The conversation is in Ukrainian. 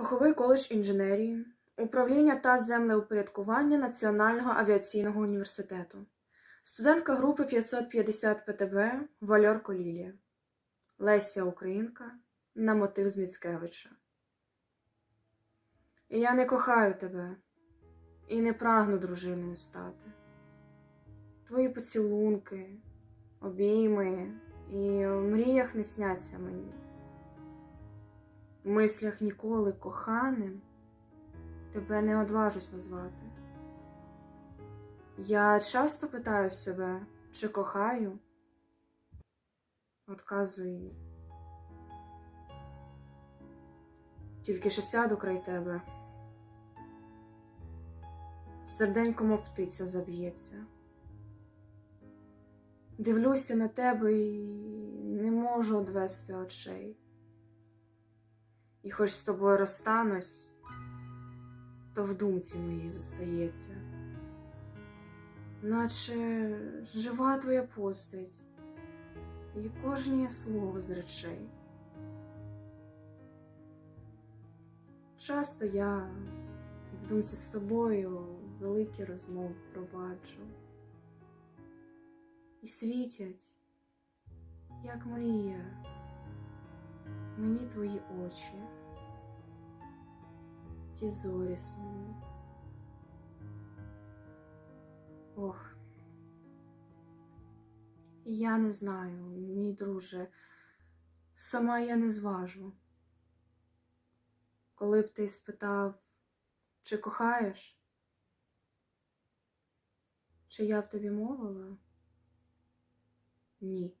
Фаховий коледж інженерії, управління та землеупорядкування Національного авіаційного університету, студентка групи 550 ПТБ Вальорко Лілія, Леся Українка на мотив з Міцкевича. Я не кохаю тебе і не прагну дружиною стати. Твої поцілунки, обійми і в мріях не сняться мені. В мислях ніколи коханим тебе не одважусь назвати. Я часто питаю себе, чи кохаю, Отказую ні. Тільки що сяду край тебе, серденько мов птиця заб'ється. Дивлюся на тебе і не можу одвести очей. І хоч з тобою розстанусь, то в думці моїй зостається, наче жива твоя постать і кожне слово з речей. Часто я в думці з тобою великі розмови проваджу. І світять, як мрія, мені твої очі, ті зорі сумні. Ох, я не знаю, мій друже, сама я не зважу. Коли б ти спитав, чи кохаєш, чи я б тобі мовила? Ні.